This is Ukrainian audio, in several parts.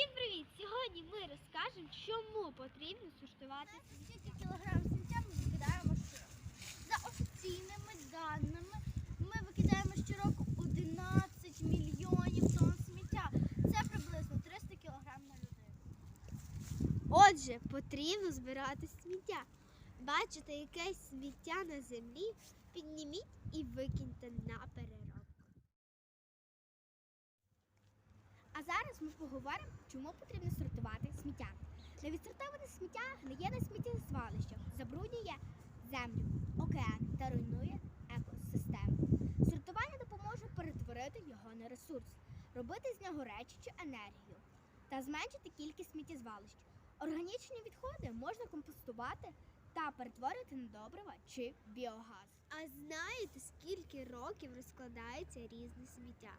Всім привіт! Сьогодні ми розкажемо, чому потрібно сортувати Скільки кілограм сміття ми викидаємо щороку? За офіційними даними, ми викидаємо щороку 11 мільйонів тонн сміття. Це приблизно 300 кілограм на людину. Отже, потрібно збирати сміття. Бачите якесь сміття на землі, підніміть і викиньте на А зараз ми поговоримо, чому потрібно сортувати сміття. Невідсортоване сміття гниє на сміттєзвалищах, забруднює землю, океан та руйнує екосистему. Сортування допоможе перетворити його на ресурс, робити з нього речі чи енергію та зменшити кількість сміттєзвалищ. Органічні відходи можна компостувати та перетворити на добрива чи біогаз. А знаєте, скільки років розкладається різне сміття?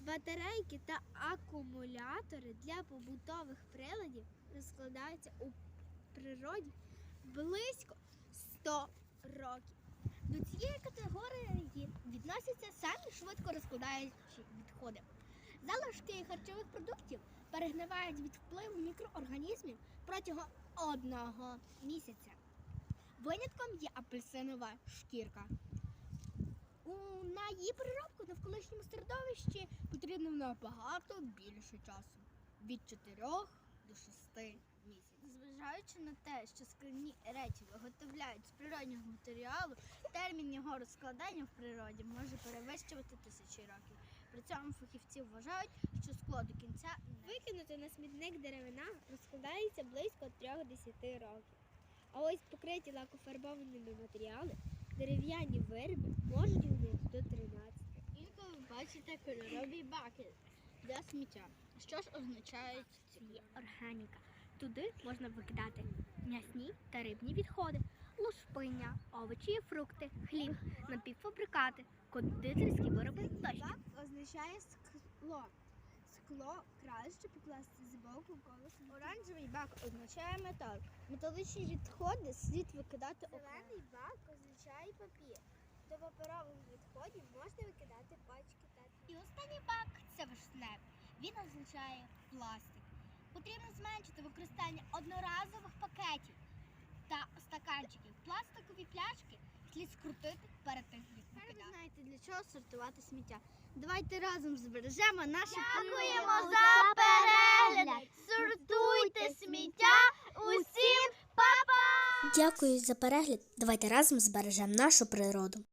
Батарейки та акумулятори для побутових приладів розкладаються у природі близько 100 років. До цієї категорії відносяться самі швидко розкладаючі відходи. Залишки харчових продуктів перегнивають від впливу мікроорганізмів протягом одного місяця. Винятком є апельсинова шкірка. У, на її переробку на навколишньому середовищі потрібно набагато більше часу від 4 до 6 місяців. Зважаючи на те, що скляні речі виготовляють з природнього матеріалу, термін його розкладання в природі може перевищувати тисячі років. При цьому фахівці вважають, що скло до кінця Викинути на смітник деревина розкладається близько 3-10 років. А ось покриті лакофарбованими матеріали, дерев'яні вироби можуть до 13. Інколи ви бачите кольорові баки для сміття. Що ж означають ці органіка? Туди можна викидати м'ясні та рибні відходи, лушпиння, овочі і фрукти, хліб, напівфабрикати, кондитерські вироби тощо. Бак означає скло. Скло краще покласти з боку коло Оранжевий бак означає метал. Металічні відходи слід викидати окремо. Зелений бак означає папір. До паперових відходів можна викидати пачки та І останній бак це вишневий. Він означає пластик. Потрібно зменшити використання одноразових пакетів та стаканчиків. Пластикові пляшки слід скрутити перед тим, як Тепер ви викидати. знаєте, для чого сортувати сміття. Давайте разом збережемо наше Дякуємо за перегляд! Сортуйте сміття! Усім па-па! Дякую за перегляд. Давайте разом збережемо нашу природу.